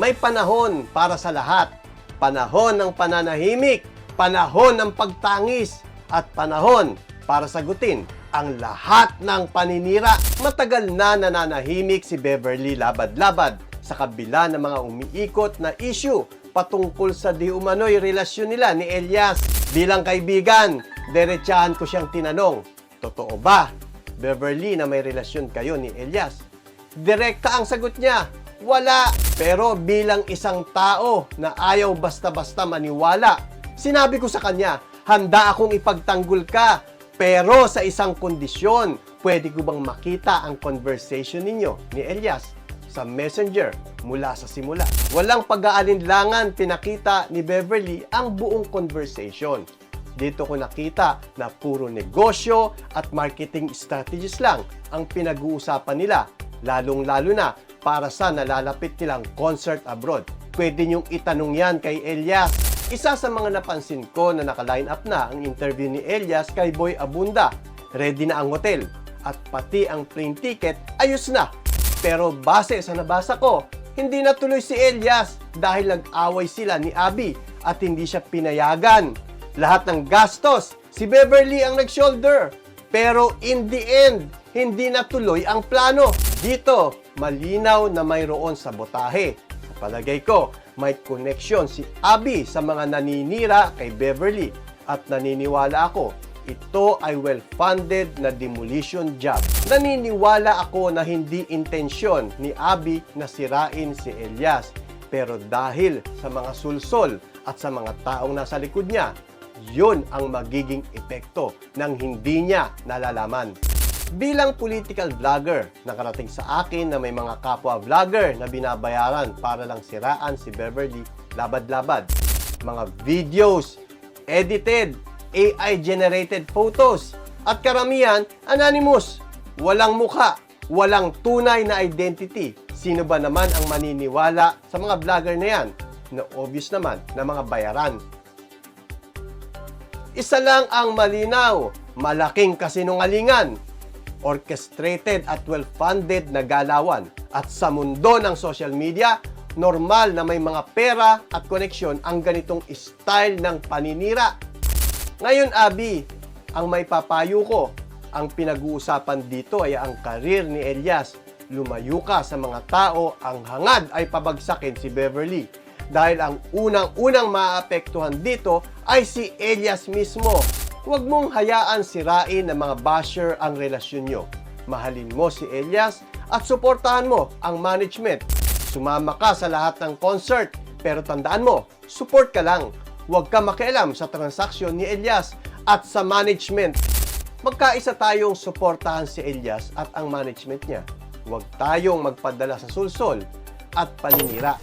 May panahon para sa lahat. Panahon ng pananahimik, panahon ng pagtangis, at panahon para sagutin ang lahat ng paninira. Matagal na nananahimik si Beverly Labad-Labad sa kabila ng mga umiikot na issue patungkol sa di umano'y relasyon nila ni Elias. Bilang kaibigan, derechahan ko siyang tinanong, Totoo ba, Beverly, na may relasyon kayo ni Elias? Direkta ang sagot niya, wala. Pero bilang isang tao na ayaw basta-basta maniwala, sinabi ko sa kanya, handa akong ipagtanggol ka. Pero sa isang kondisyon, pwede ko bang makita ang conversation ninyo ni Elias sa messenger mula sa simula. Walang pag-aalinlangan pinakita ni Beverly ang buong conversation. Dito ko nakita na puro negosyo at marketing strategies lang ang pinag-uusapan nila, lalong-lalo na para sa nalalapit nilang concert abroad. Pwede niyong itanong yan kay Elias. Isa sa mga napansin ko na naka-line up na ang interview ni Elias kay Boy Abunda. Ready na ang hotel at pati ang plane ticket ayos na. Pero base sa nabasa ko, hindi natuloy si Elias dahil nag-away sila ni Abby at hindi siya pinayagan. Lahat ng gastos, si Beverly ang nag-shoulder. Pero in the end, hindi natuloy ang plano. Dito, malinaw na mayroon sabotahe. Sa palagay ko, may connection si Abby sa mga naninira kay Beverly at naniniwala ako ito ay well-funded na demolition job. Naniniwala ako na hindi intensyon ni Abby na sirain si Elias. Pero dahil sa mga sulsol at sa mga taong nasa likod niya, yun ang magiging epekto ng hindi niya nalalaman. Bilang political vlogger, nakarating sa akin na may mga kapwa vlogger na binabayaran para lang siraan si Beverly labad-labad. Mga videos, edited, AI-generated photos, at karamihan anonymous, walang mukha, walang tunay na identity. Sino ba naman ang maniniwala sa mga vlogger na yan? Na obvious naman na mga bayaran. Isa lang ang malinaw, malaking kasinungalingan, orchestrated at well-funded na galawan. At sa mundo ng social media, normal na may mga pera at koneksyon ang ganitong style ng paninira. Ngayon, Abi, ang may papayo ko, ang pinag-uusapan dito ay ang karir ni Elias. Lumayo ka sa mga tao, ang hangad ay pabagsakin si Beverly. Dahil ang unang-unang maapektuhan dito ay si Elias mismo. Huwag mong hayaan sirain ng mga basher ang relasyon nyo. Mahalin mo si Elias at suportahan mo ang management. Sumama ka sa lahat ng concert, pero tandaan mo, support ka lang. Huwag ka makialam sa transaksyon ni Elias at sa management. Magkaisa tayong suportahan si Elias at ang management niya. Huwag tayong magpadala sa sulsol at paninira.